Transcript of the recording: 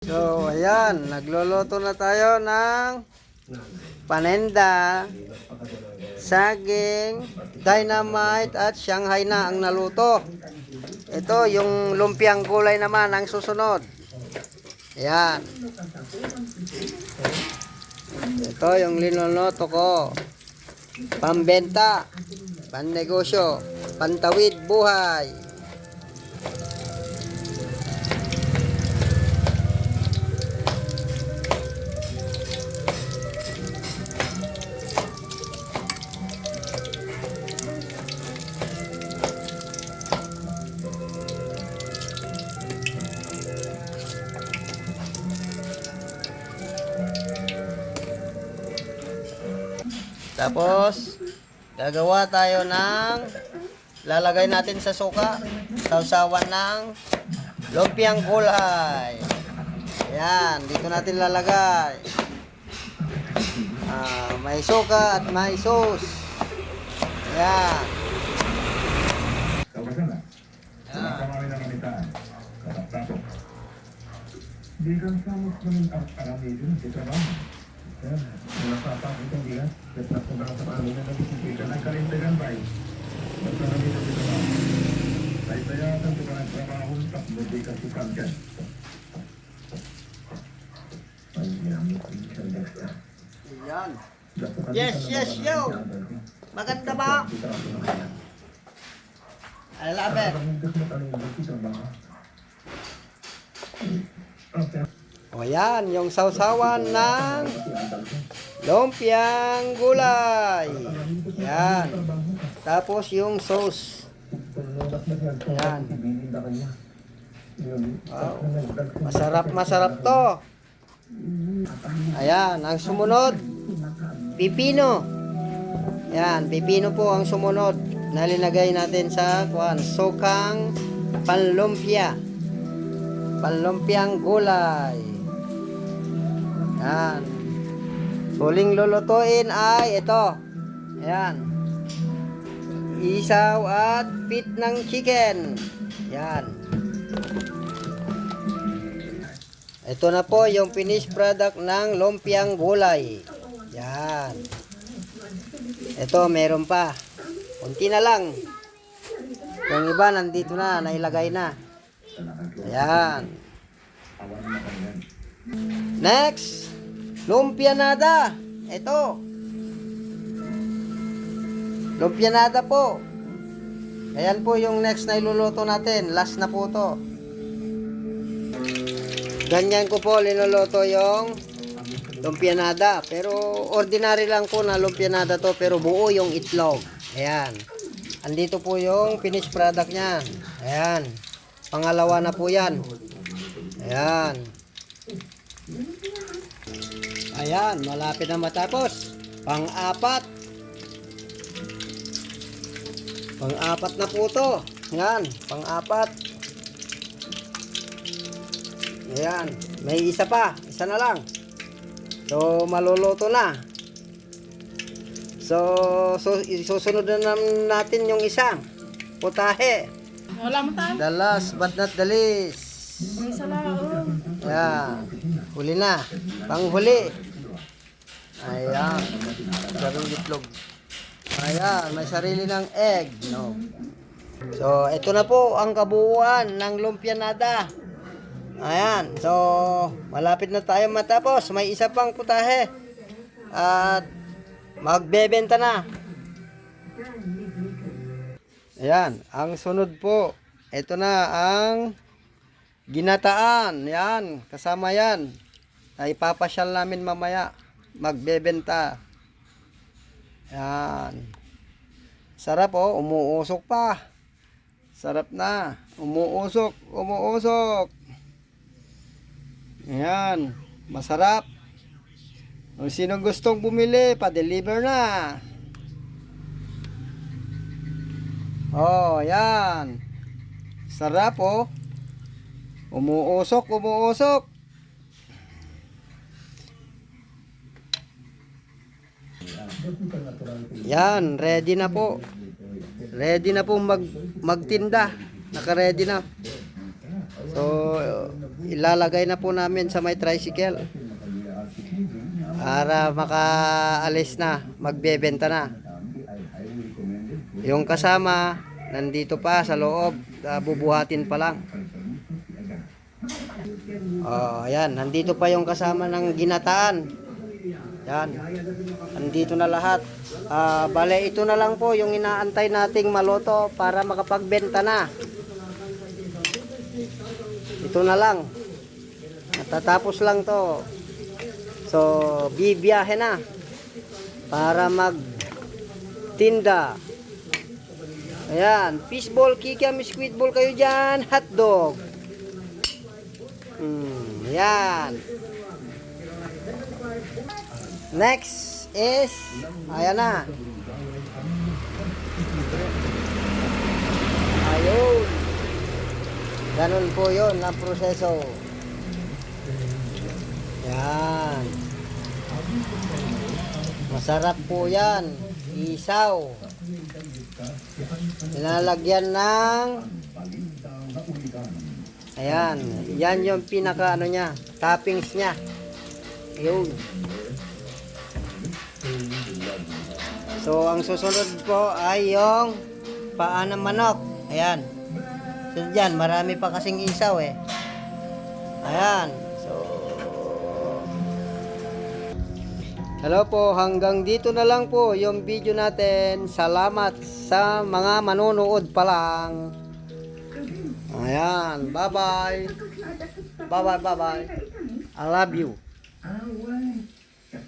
So, ayan, nagluluto na tayo ng panenda, saging, dynamite at Shanghai na ang naluto. Ito, yung lumpiang gulay naman ang susunod. Ayan. Ito yung linuluto ko. Pambenta, pannegosyo, pantawid buhay. Tapos, gagawa tayo ng lalagay natin sa suka, sausawan ng lumpiang gulay. Ayan, dito natin lalagay. Ah, may suka at may sauce. Ayan. Di kan sama namin ang arami din sa trabaho. Yan, nasapa ko itong bigas. At na sa amin na nagsisikita ng karindagan ba At marami na sa trabaho. Ay ang sa mga trabaho at hindi ka sukan dyan. Ay, ginamit ko yung sardas ka. Ayan. Dapat Yes, yes, yo. ang ko. Maganda ba? I love it. O yan, yung sausawan ng lumpiang gulay. Yan. Tapos yung sauce. Yan. Wow. Masarap, masarap to. Ayan, ang sumunod, pipino. Yan, pipino po ang sumunod. Nalinagay natin sa kuan, sokang panlumpia. Panlumpiang gulay. Yan. Huling lulutuin ay ito. Yan. Isaw at pit ng chicken. Yan. Ito na po yung finished product ng lumpiang gulay. Yan. Ito, meron pa. Kunti na lang. Yung iba, nandito na, nailagay na. Ayan. Next, lumpianada. Ito. Lumpianada po. Ayan po yung next na iluluto natin. Last na po to. Ganyan ko po linuluto yung lumpianada. Pero ordinary lang po na lumpianada to pero buo yung itlog. Ayan. Andito po yung finished product niyan. Ayan. Pangalawa na po yan. Ayan. Ayan, malapit na matapos. Pang-apat. Pang-apat na po to. Yan, pang-apat. Ayan, may isa pa. Isa na lang. So, maluluto na. So, so susunod na natin yung isa. Putahe. Wala mo tayo. The last but not the least. Isa lang. oh. Ayan. Huli na. Panghuli. Ayan. Sarong itlog. Ayan. May sarili ng egg. No. So, ito na po ang kabuuan ng lumpianada. Ayan. So, malapit na tayo matapos. May isa pang putahe. At magbebenta na. Ayan. Ang sunod po. Ito na ang Ginataan, yan, kasama yan. Ay papasyal namin mamaya, magbebenta. Yan. Sarap oh, umuusok pa. Sarap na. Umuusok, umuusok. Yan, masarap. Kung sino gustong bumili, pa-deliver na. Oh, yan. Sarap oh. Umuusok, umuusok. Yan, ready na po. Ready na po mag magtinda. Naka-ready na. So, ilalagay na po namin sa may tricycle. Para makaalis na, magbebenta na. Yung kasama, nandito pa sa loob, ah, bubuhatin pa lang. Oh, ayan, nandito pa yung kasama ng ginataan. Yan. Nandito na lahat. Ah, bale, ito na lang po yung inaantay nating maloto para makapagbenta na. Ito na lang. Matatapos lang to. So, bibiyahe na para mag tinda. Ayan, fishball, kikiam, squid ball kayo dyan, hotdog. Hmm, ayan. Next is, ayan na. Ayun. Ganun po yun ang proseso. Yan. Masarap po yan. Isaw. Nilalagyan ng Ayan, yan yung pinaka ano niya, toppings niya. Ayun. So, ang susunod po ay yung paa ng manok. Ayan. So, dyan, marami pa kasing isaw eh. Ayan. So, Hello po, hanggang dito na lang po yung video natin. Salamat sa mga manonood pa lang. Ayan, bye-bye. Bye-bye, bye-bye. I love you.